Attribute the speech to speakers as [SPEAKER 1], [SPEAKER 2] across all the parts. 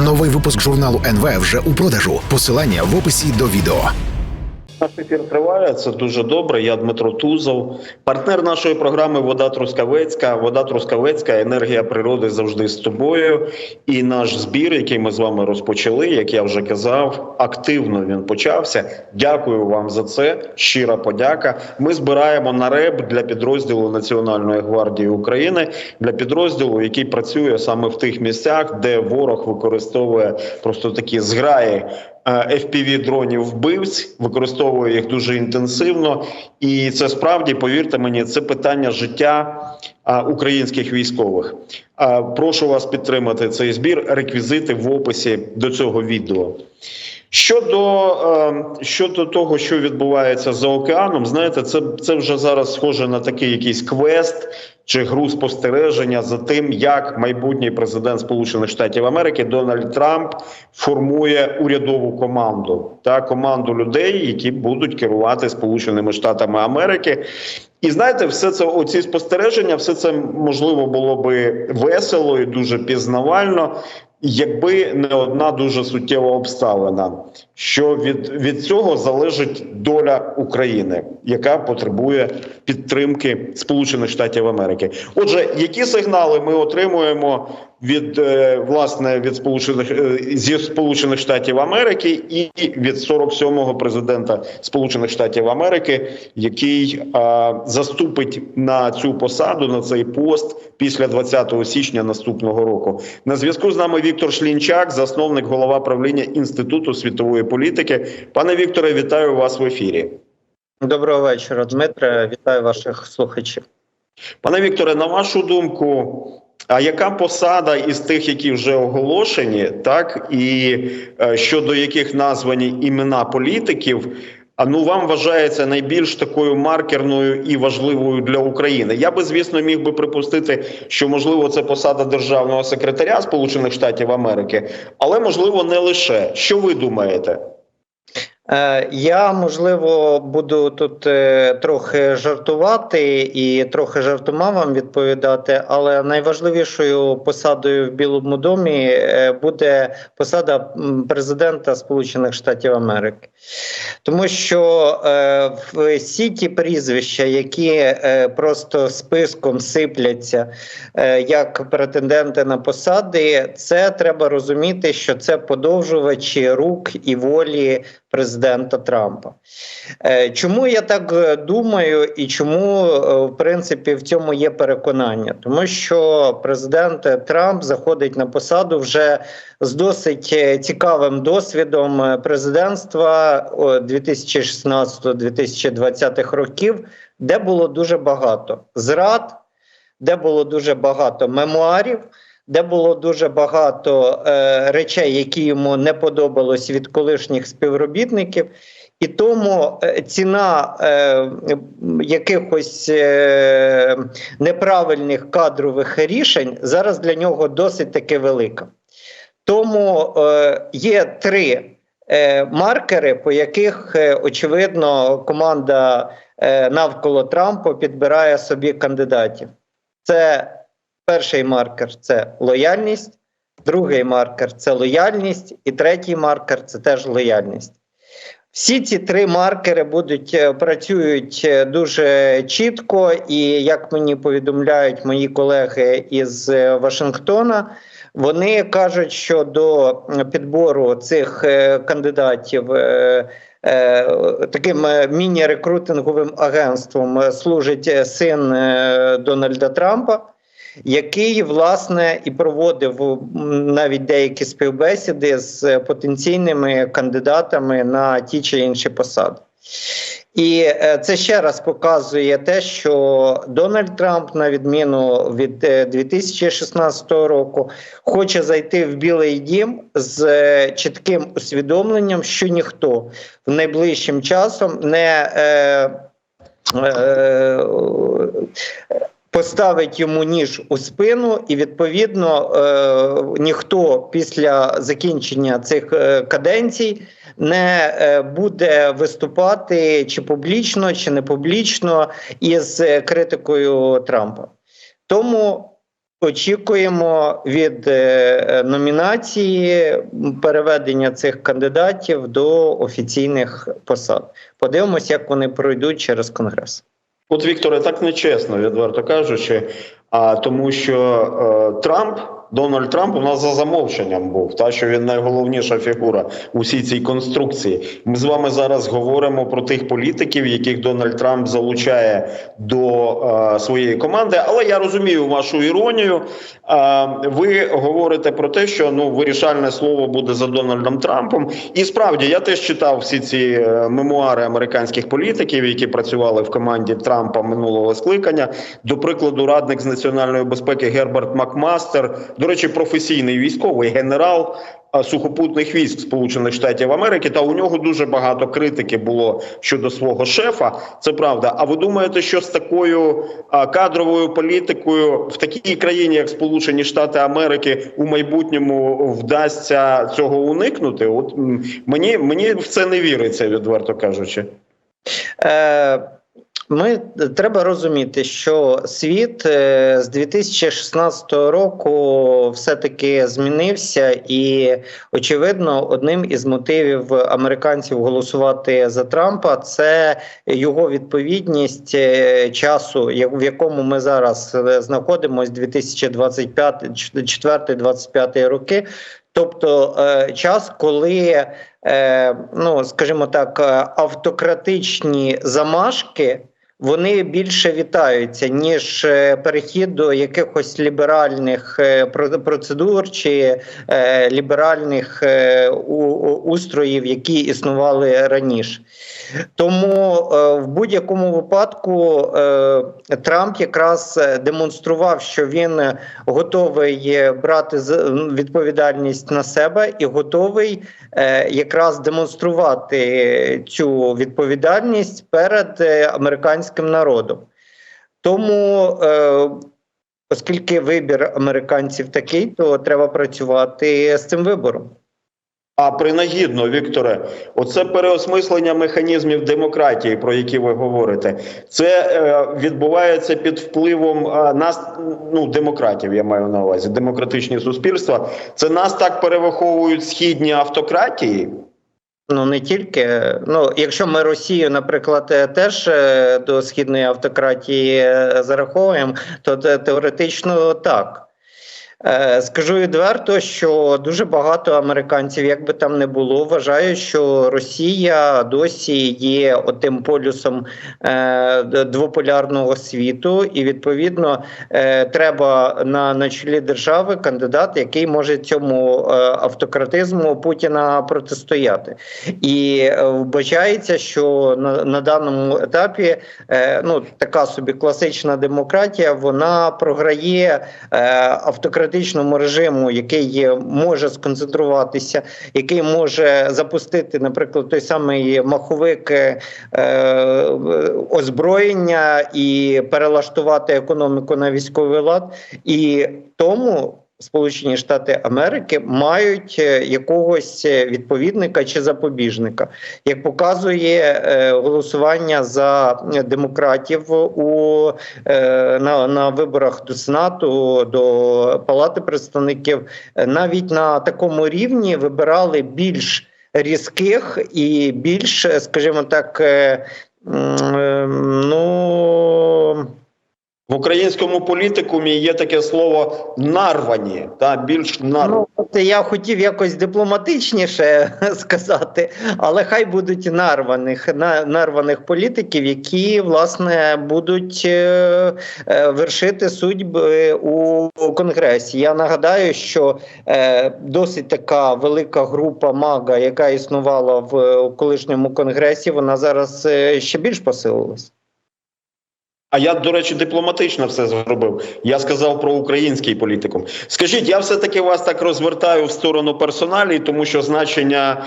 [SPEAKER 1] Новий випуск журналу НВ вже у продажу. Посилання в описі до відео.
[SPEAKER 2] Наш ефір триває. Це дуже добре. Я Дмитро Тузов, партнер нашої програми Вода Трускавецька. Вода Трускавецька, енергія природи завжди з тобою. І наш збір, який ми з вами розпочали, як я вже казав, активно він почався. Дякую вам за це. Щира подяка. Ми збираємо на РЕБ для підрозділу Національної гвардії України для підрозділу, який працює саме в тих місцях, де ворог використовує просто такі зграї. Fpv дронів вбивць, використовує їх дуже інтенсивно, і це справді, повірте мені, це питання життя українських військових. Прошу вас підтримати цей збір. Реквізити в описі до цього відео. Щодо е, щодо того, що відбувається за океаном, знаєте, це це вже зараз схоже на такий якийсь квест чи гру спостереження за тим, як майбутній президент Сполучених Штатів Америки Дональд Трамп формує урядову команду та команду людей, які будуть керувати Сполученими Штатами Америки. І знаєте, все це оці спостереження, все це можливо було би весело і дуже пізнавально. Якби не одна дуже суттєва обставина, що від від цього залежить доля України, яка потребує підтримки Сполучених Штатів Америки. Отже, які сигнали ми отримуємо від е, власне від сполучених е, зі Сполучених Штатів Америки і від 47-го президента Сполучених Штатів Америки, який а, заступить на цю посаду на цей пост після 20 січня наступного року. На зв'язку з нами Віктор Шлінчак, засновник голова правління інституту світової політики. Пане Вікторе, вітаю вас в ефірі.
[SPEAKER 3] Доброго вечора, Дмитре. Вітаю ваших слухачів.
[SPEAKER 2] Пане Вікторе, на вашу думку. А яка посада із тих, які вже оголошені, так і е, щодо яких названі імена політиків? А ну вам вважається найбільш такою маркерною і важливою для України? Я би звісно міг би припустити, що можливо це посада державного секретаря Сполучених Штатів Америки, але можливо не лише. Що ви думаєте?
[SPEAKER 3] Е, Я можливо буду тут е, трохи жартувати і трохи жартома вам відповідати, але найважливішою посадою в Білому домі е, буде посада президента Сполучених Штатів Америки, тому що всі ті прізвища, які просто списком сипляться як претенденти на посади, це треба розуміти, що це подовжувачі рук і волі президента Трампа. Е, Чому я так е, думаю, і чому е, в принципі в цьому є переконання? Тому що президент Трамп заходить на посаду вже з досить цікавим досвідом президентства 2016-2020 років, де було дуже багато зрад, де було дуже багато мемуарів. Де було дуже багато е, речей, які йому не подобалось від колишніх співробітників, і тому е, ціна е, якихось е, неправильних кадрових рішень зараз для нього досить таки велика. Тому е, є три е, маркери, по яких е, очевидно команда е, навколо Трампа підбирає собі кандидатів. Це Перший маркер це лояльність, другий маркер це лояльність, і третій маркер це теж лояльність. Всі ці три маркери будуть е, працюють е, дуже чітко, і як мені повідомляють мої колеги із е, Вашингтона, вони кажуть, що до підбору цих кандидатів. Таким міні-рекрутинговим агентством служить син Дональда Трампа який власне і проводив навіть деякі співбесіди з потенційними кандидатами на ті чи інші посади. І це ще раз показує те, що Дональд Трамп, на відміну від 2016 року, хоче зайти в Білий Дім з чітким усвідомленням, що ніхто в найближчим часом не е, е, Поставить йому ніж у спину, і відповідно е, ніхто після закінчення цих е, каденцій не е, буде виступати чи публічно, чи не публічно із критикою Трампа. Тому Очікуємо від номінації переведення цих кандидатів до офіційних посад. Подивимося, як вони пройдуть через конгрес.
[SPEAKER 2] От Вікторе, так нечесно, відверто кажучи. А тому, що е, Трамп, Дональд Трамп, у нас за замовченням був, та що він найголовніша фігура у всій цій конструкції. Ми з вами зараз говоримо про тих політиків, яких Дональд Трамп залучає до е, своєї команди. Але я розумію вашу іронію. Е, ви говорите про те, що ну вирішальне слово буде за Дональдом Трампом. І справді я теж читав всі ці е, мемуари американських політиків, які працювали в команді Трампа минулого скликання. До прикладу, радник з національної безпеки Герберт Макмастер, до речі, професійний військовий генерал. Сухопутних військ Сполучених Штатів Америки, та у нього дуже багато критики було щодо свого шефа. Це правда. А ви думаєте, що з такою кадровою політикою в такій країні, як Сполучені Штати Америки, у майбутньому вдасться цього уникнути? От мені мені в це не віриться, відверто кажучи.
[SPEAKER 3] Е, Ми треба розуміти, що світ е, з 2016 року все-таки змінився, і очевидно, одним із мотивів американців голосувати за Трампа це його відповідність е, часу, в якому ми зараз знаходимося, 2025-2025 роки. Тобто е, час, коли, ну скажімо так, автократичні замашки вони більше вітаються, ніж е, перехід до якихось ліберальних е, процедур чи е, ліберальних устроїв, які існували раніше. Тому в будь-якому випадку Трамп якраз демонстрував, що він готовий брати відповідальність на себе і готовий якраз демонструвати цю відповідальність перед е, американським народом. Тому, е, оскільки вибір американців такий, то треба працювати з цим вибором.
[SPEAKER 2] А принагідно, Вікторе, оце переосмислення механізмів демократії, про які ви говорите, це е, відбувається під впливом е, нас, ну демократів. Я маю на увазі демократичні суспільства. Це нас так перевиховують східні автократії.
[SPEAKER 3] Ну не тільки. Ну, якщо ми Росію, наприклад, е, теж е, до східної автократії е, зараховуємо, то теоретично так. Е, Скажу відверто, що дуже багато американців, як би там не було, вважають, що Росія досі є отим полюсом е, двополярного світу, і відповідно е, треба на, на чолі держави кандидат, який може цьому автократизму Путіна протистояти. І вбачається, що на, на даному етапі ну така собі класична демократія, вона програє е, автократичному режиму, який може сконцентруватися, який може запустити, наприклад, той самий маховик е, е, озброєння і перелаштувати економіку на військовий лад, і тому. Сполучені Штати Америки мають е, якогось е, відповідника чи запобіжника, як показує е, голосування за демократів у на, на виборах до Сенату, до Палати представників, навіть на такому рівні вибирали більш різких і більш, скажімо так, ну.
[SPEAKER 2] В українському політикумі є таке слово нарвані, та більш нарвані.
[SPEAKER 3] Ну, я хотів якось дипломатичніше сказати, але хай будуть нарваних нарваних політиків, які власне будуть е, е, вершити судьби у конгресі. Я нагадаю, що е, досить така велика група мага, яка існувала в колишньому конгресі, вона зараз ще більш посилилась.
[SPEAKER 2] А я, до речі, дипломатично все зробив. Я сказав про український політикум. Скажіть, я все-таки вас так розвертаю в сторону персоналії, тому що значення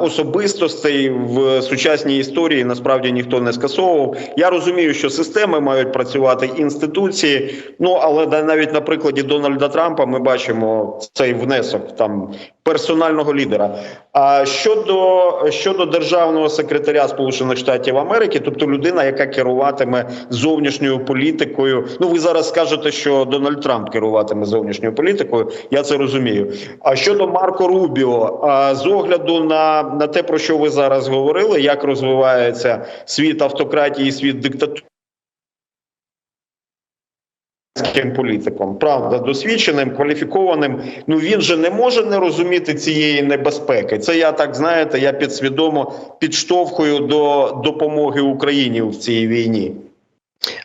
[SPEAKER 2] особистостей в сучасній історії насправді ніхто не скасовував. Я розумію, що системи мають працювати інституції. Ну але навіть на прикладі Дональда Трампа ми бачимо цей внесок там персонального лідера. А щодо щодо державного секретаря Сполучених Штатів Америки, тобто людина, яка керуватиме зовнішньою політикою. Ну ви зараз скажете, що Дональд Трамп керуватиме зовнішньою політикою. Я це розумію. А щодо Марко Рубіо, з огляду на, на те, про що ви зараз говорили, як розвивається світ автократії, світ диктатури. Політиком, правда, досвідченим, кваліфікованим. Ну він же не може не розуміти цієї небезпеки. Це я так знаєте, я підсвідомо підштовхую до допомоги Україні в цій війні.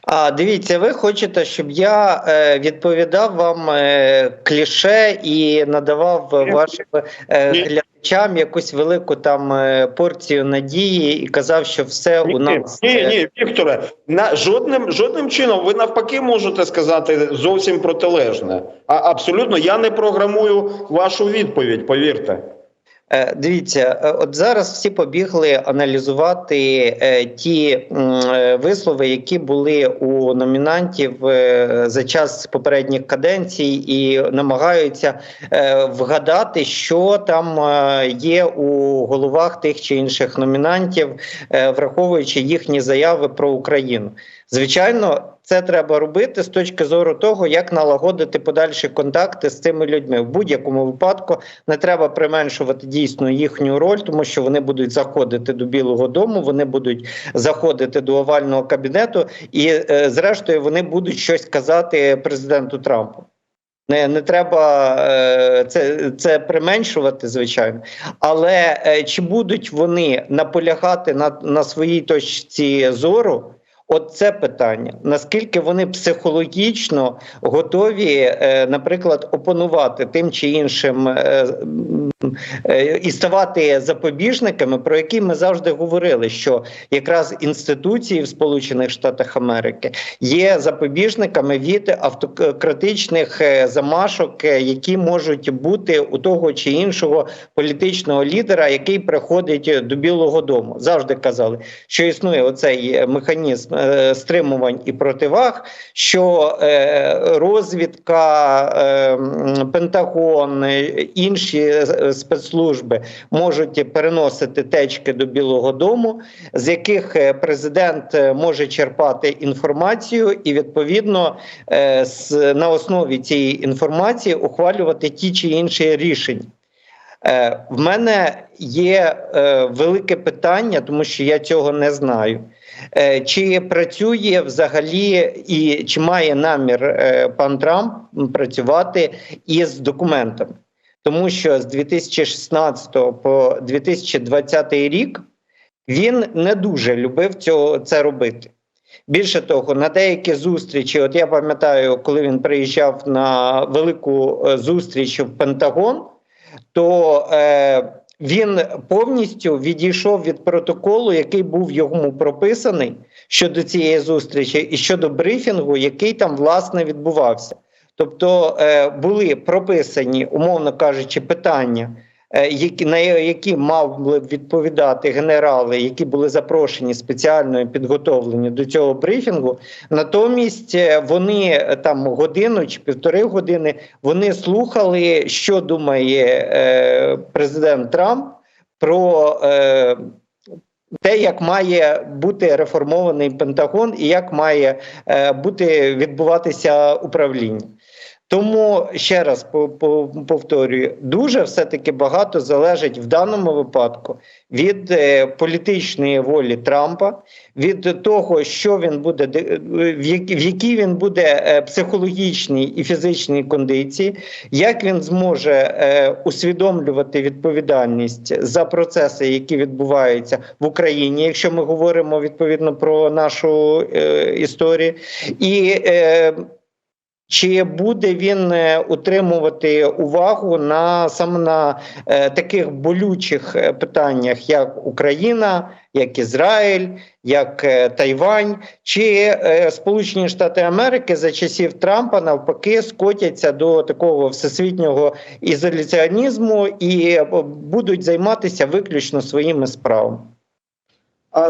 [SPEAKER 3] А дивіться, ви хочете, щоб я е, відповідав вам е, кліше і надавав
[SPEAKER 2] Ні.
[SPEAKER 3] вашим е, глядачам якусь велику там е, порцію надії і казав, що все у нас
[SPEAKER 2] ні,
[SPEAKER 3] е,
[SPEAKER 2] ні, Вікторе, на жодним жодним чином ви навпаки можете сказати зовсім протилежне. А абсолютно я не програмую вашу відповідь. Повірте.
[SPEAKER 3] Е, Дивіться, е, от зараз всі побігли аналізувати е, ті вислови, які були у номінантів за час попередніх каденцій, і намагаються вгадати, що там є у головах тих чи інших номінантів, враховуючи їхні заяви про Україну. Звичайно, це треба робити з точки зору того, як налагодити подальші контакти з цими людьми. В будь-якому випадку не треба применшувати дійсно їхню роль, тому що вони будуть заходити до Білого Дому, вони будуть заходити до овального кабінету, і е, зрештою вони будуть щось казати президенту Трампу. Не, не треба е, це, це применшувати, звичайно. Але е, чи будуть вони наполягати на, на своїй точці зору? От це питання. Наскільки вони психологічно готові, е, наприклад, опонувати тим чи іншим е, е, і ставати запобіжниками, про які ми завжди говорили, що якраз інституції в Сполучених Штатах Америки є запобіжниками від автократичних замашок, які можуть бути у того чи іншого політичного лідера, який приходить до Білого Дому. Завжди казали, що існує оцей механізм стримувань і противаг, що е, розвідка, е, Пентагон, е, інші е, спецслужби можуть переносити течки до Білого Дому, з яких е, президент е, може черпати інформацію, і відповідно е, на основі цієї інформації ухвалювати ті чи інші рішення. Е, В мене є е, велике питання, тому що я цього не знаю. Е, Чи працює взагалі і чи має намір е, пан Трамп працювати із документами? Тому що з 2016 по 2020 рік він не дуже любив цього це робити. Більше того, на деякі зустрічі, от я пам'ятаю, коли він приїжджав на велику е, зустріч в Пентагон, то е, він повністю відійшов від протоколу, який був йому прописаний щодо цієї зустрічі, і щодо брифінгу, який там власне відбувався. Тобто е, були прописані, умовно кажучи, питання, на які б відповідати генерали, які були запрошені спеціально і підготовлені до цього брифінгу. Натомість е, вони е, там годину чи півтори години вони слухали, що думає е, президент Трамп про. Е, те, як має бути реформований Пентагон і як має е, бути відбуватися управління. Тому ще раз по- по- повторюю, дуже все-таки багато залежить в даному випадку від е, політичної волі Трампа, від того, що він буде в які- в якій він буде е, психологічній і фізичній кондиції, як він зможе е, усвідомлювати відповідальність за процеси, які відбуваються в Україні, якщо ми говоримо відповідно про нашу історію, і Чи буде він е, утримувати увагу на саме на е, таких болючих е, питаннях, як Україна, як Ізраїль, як е, Тайвань, чи е, Сполучені Штати Америки за часів Трампа навпаки скотяться до такого всесвітнього ізоляціонізму і е, будуть займатися виключно своїми справами?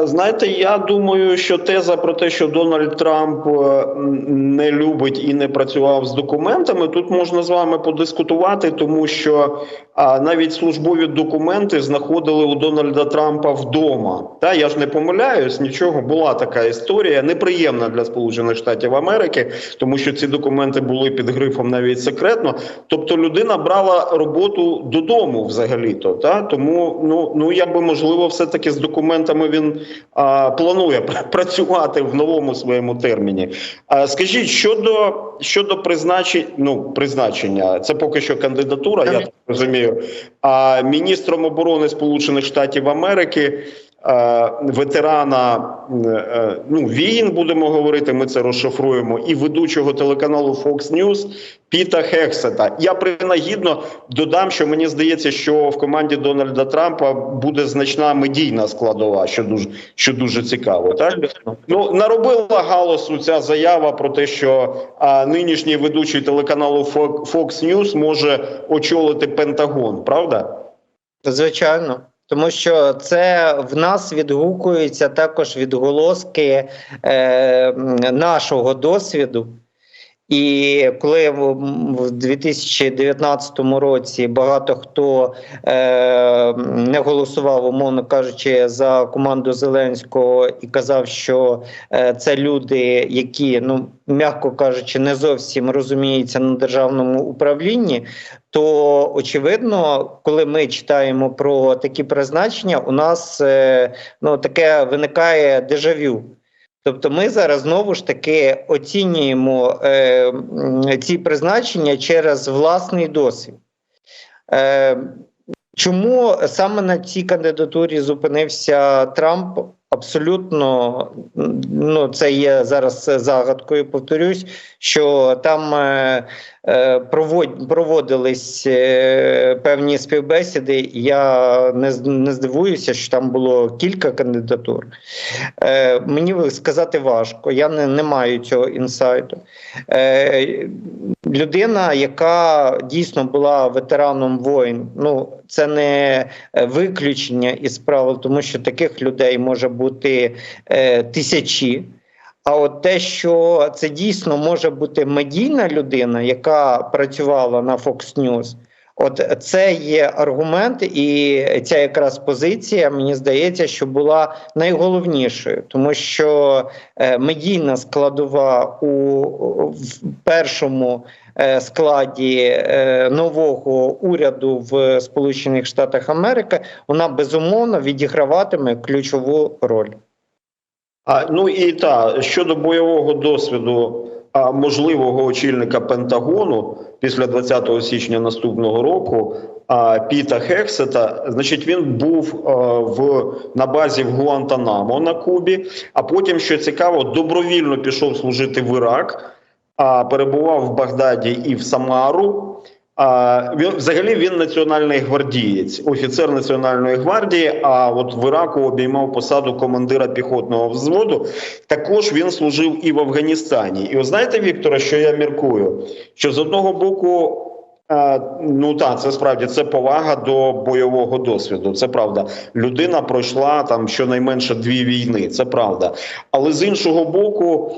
[SPEAKER 2] Знаєте, я думаю, що теза про те, що Дональд Трамп е, не любить і не працював з документами, тут можна з вами подискутувати, тому що навіть службові документи знаходили у Дональда Трампа вдома. Та я ж не помиляюсь, нічого була така історія, неприємна для Сполучених Штатів Америки, тому що ці документи були під грифом навіть секретно. Тобто людина брала роботу додому взагалі-то. Та тому ну ну я би можливо, все таки з документами він а, планує працювати в новому своєму терміні. А скажіть щодо щодо призначення, ну призначення, це поки що кандидатура, я так розумію. А міністром оборони Сполучених Штатів Америки. Е, Ветерана е, ну війн будемо говорити. Ми це розшифруємо, і ведучого телеканалу Fox News Піта Хексета. Я принагідно додам, що мені здається, що в команді Дональда Трампа буде значна медійна складова, що дуже що дуже цікаво. Так ну наробила галасу ця заява про те, що а, нинішній ведучий телеканалу Fo- Fox News може очолити Пентагон. Правда?
[SPEAKER 3] Звичайно. Тому що це в нас відгукуються також відголоски е, нашого досвіду. І коли в в 2019 році багато хто е, не голосував, умовно кажучи, за команду Зеленського і казав, що е, це люди, які, ну м'яко кажучи, не зовсім розуміються на державному управлінні, то очевидно, коли ми читаємо про такі призначення, у нас е, ну таке виникає дежавю. Тобто, ми зараз знову ж таки оцінюємо е, ці призначення через власний досвід. Е, чому саме на цій кандидатурі зупинився Трамп? Абсолютно ну це є зараз загадкою. Повторюсь, що там е, е, провод, проводились е, певні співбесіди. Я не, не здивуюся, що там було кілька кандидатур. Е, мені сказати важко, я не, не маю цього інсайту. Е, людина, яка дійсно була ветераном воїн, ну це не е, виключення із правил, тому що таких людей може бути е, тисячі. А от те, що це дійсно може бути медійна людина, яка працювала на Fox News, от це є аргумент, і ця якраз позиція, мені здається, що була найголовнішою, тому що е, медійна складова у першому е, складі е, нового уряду в Сполучених Штатах Америки, вона безумовно відіграватиме ключову роль.
[SPEAKER 2] А ну і та щодо бойового досвіду можливого очільника Пентагону після 20 січня наступного року. Піта Хексета, значить, він був в на базі в Гуантанамо на Кубі. А потім, що цікаво, добровільно пішов служити в Ірак, а перебував в Багдаді і в Самару. А він взагалі він національний гвардієць, офіцер національної гвардії. А от в Іраку обіймав посаду командира піхотного взводу. Також він служив і в Афганістані. І от знаєте, Вікторе, що я міркую? Що з одного боку. е, Ну так, це справді це повага до бойового досвіду. Це правда. Людина пройшла там щонайменше дві війни. Це правда. Але з іншого боку,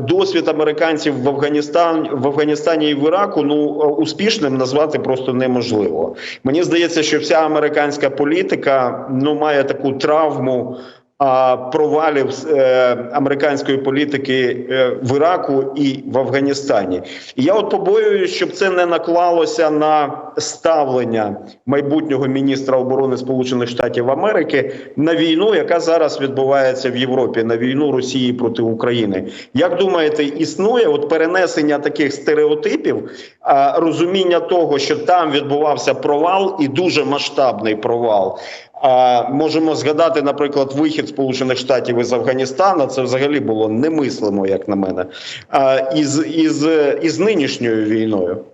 [SPEAKER 2] досвід американців в Афганістан в Афганістані і в Іраку ну успішним назвати просто неможливо. Мені здається, що вся американська політика ну має таку травму. Провалів е, американської політики е, в Іраку і в Афганістані, і я от побоююсь, щоб це не наклалося на ставлення майбутнього міністра оборони Сполучених Штатів Америки на війну, яка зараз відбувається в Європі, на війну Росії проти України. Як думаєте, існує от перенесення таких стереотипів, розуміння того, що там відбувався провал і дуже масштабний провал. Можемо згадати, наприклад, вихід Сполучених Штатів із Афганістана. Це взагалі було немислимо, як на мене. Із, із, із нинішньою війною.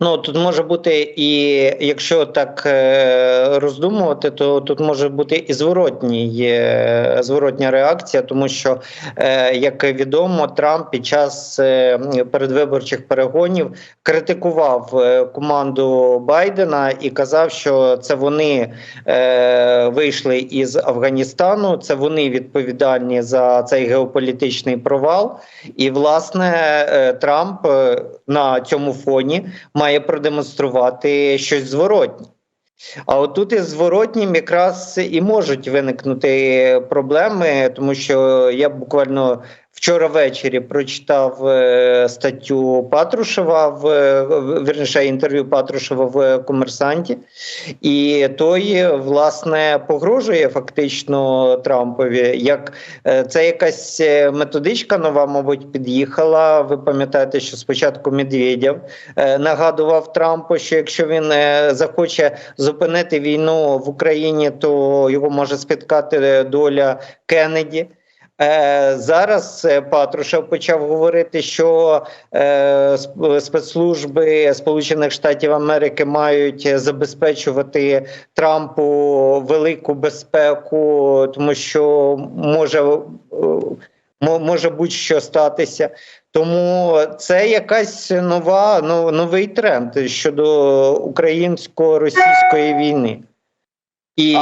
[SPEAKER 3] Ну тут може бути і якщо так е, роздумувати, то тут може бути і зворотній е, зворотня реакція, тому що е, як відомо, Трамп під час передвиборчих перегонів критикував команду Байдена і казав, що це вони вийшли із Афганістану, це вони відповідальні за цей геополітичний провал. І власне Трамп на цьому фоні має продемонструвати щось зворотнє. А отут із зворотнім якраз і можуть виникнути проблеми, тому що я буквально вчора ввечері прочитав е, статтю Патрушева в е, вірніше інтерв'ю Патрушева в комерсанті, і той власне погрожує фактично Трампові. Як е, це якась е, методичка нова, мабуть, під'їхала. Ви пам'ятаєте, що спочатку Медведєв е, нагадував Трампу, що якщо він е, захоче зупинити війну в Україні, то його може спіткати доля Кеннеді. Е, зараз е, Патрушев почав говорити, що е, сп- спецслужби Сполучених Штатів Америки мають забезпечувати Трампу велику безпеку, тому що може, мо- може будь-що статися. Тому це якась нова ну, новий тренд щодо українсько-російської війни. І,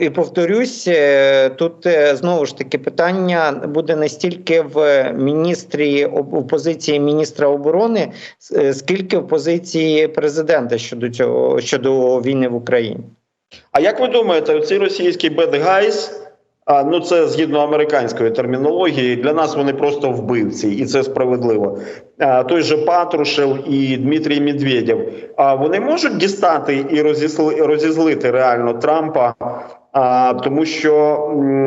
[SPEAKER 3] і повторюсь, е, тут е, знову ж таки питання буде не стільки в міністрі об- позиції міністра оборони, е, скільки в позиції президента щодо цього щодо війни в Україні.
[SPEAKER 2] А як ви думаєте, цей російські бедгайс guys, а, ну це згідно американської термінології, для нас вони просто вбивці, і це справедливо. А, той же Патрушев і Дмитрій Медведєв, а вони можуть дістати і розізли, розізлити реально Трампа. А, тому що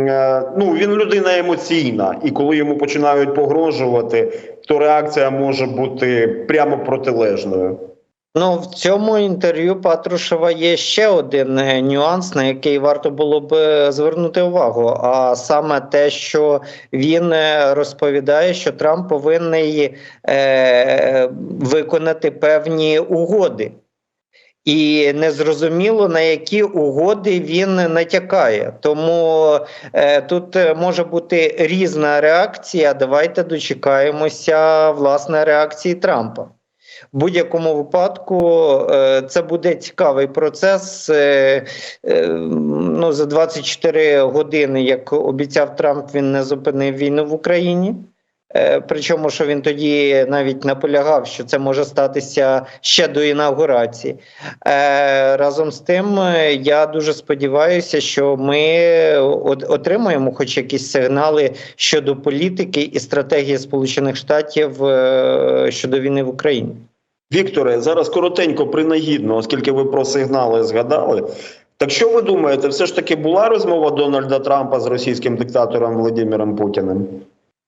[SPEAKER 2] е, ну він людина емоційна, і коли йому починають погрожувати, то реакція може бути прямо протилежною.
[SPEAKER 3] Ну в цьому інтерв'ю Патрушева є ще один е, нюанс, на який варто було б е, звернути увагу. А саме те, що він е, розповідає, що Трамп повинен е, виконати певні угоди. І незрозуміло на які угоди він натякає. Тому е, тут може бути різна реакція. Давайте дочекаємося власне реакції Трампа. В будь-якому випадку е, це буде цікавий процес. Е, е, Ну, за 24 години, як обіцяв Трамп, він не зупинив війну в Україні. Е, Причому, що він тоді навіть наполягав, що це може статися ще до інаугурації. Е, Разом з тим, я дуже сподіваюся, що ми отримаємо хоч якісь сигнали щодо політики і стратегії Сполучених Штатів е, щодо війни в Україні.
[SPEAKER 2] Вікторе, зараз коротенько принагідно, оскільки ви про сигнали згадали. Так що ви думаєте, все ж таки була розмова Дональда Трампа з російським диктатором Володимиром Путіним?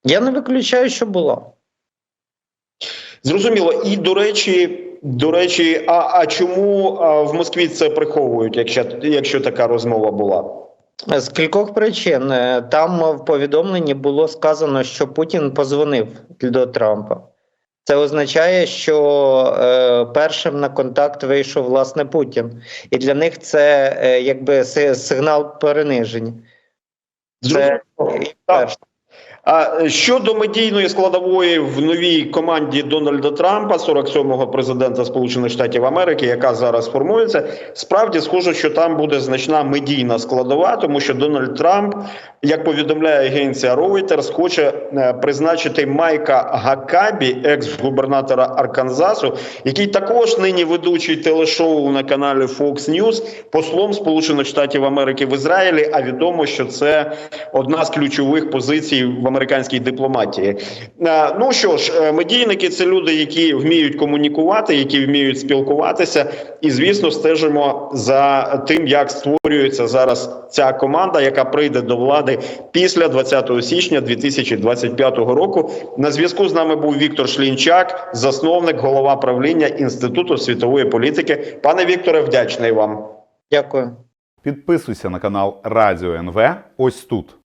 [SPEAKER 3] Я не виключаю, що була.
[SPEAKER 2] Зрозуміло. І до речі, до речі, а, а чому а, в Москві це приховують, якщо, якщо така розмова була?
[SPEAKER 3] З кількох причин Е, там в повідомленні було сказано, що Путін позвонив до Трампа. Це означає, що е, першим на контакт вийшов власне Путін, і для них це е, якби сигнал перениження. Це
[SPEAKER 2] Зрозуміло.
[SPEAKER 3] Перше.
[SPEAKER 2] А щодо медійної складової в новій команді Дональда Трампа, 47-го президента Сполучених Штатів Америки, яка зараз формується, справді схоже, що там буде значна медійна складова, тому що Дональд Трамп, як повідомляє агенція Reuters, хоче е, призначити Майка Гакабі, екс-губернатора Арканзасу, який також нині ведучий телешоу на каналі Fox News, послом Сполучених Штатів Америки в Ізраїлі. А відомо, що це одна з ключових позицій в американській дипломатії. Е, Ну що ж, е, медійники це люди, які вміють комунікувати, які вміють спілкуватися, і звісно, стежимо за тим, як створюється зараз ця команда, яка прийде до влади після 20 січня 2025 року. На зв'язку з нами був Віктор Шлінчак, засновник, голова правління Інституту світової політики. Пане Вікторе, вдячний вам.
[SPEAKER 3] Дякую.
[SPEAKER 4] Підписуйся на канал Радіо НВ ось тут.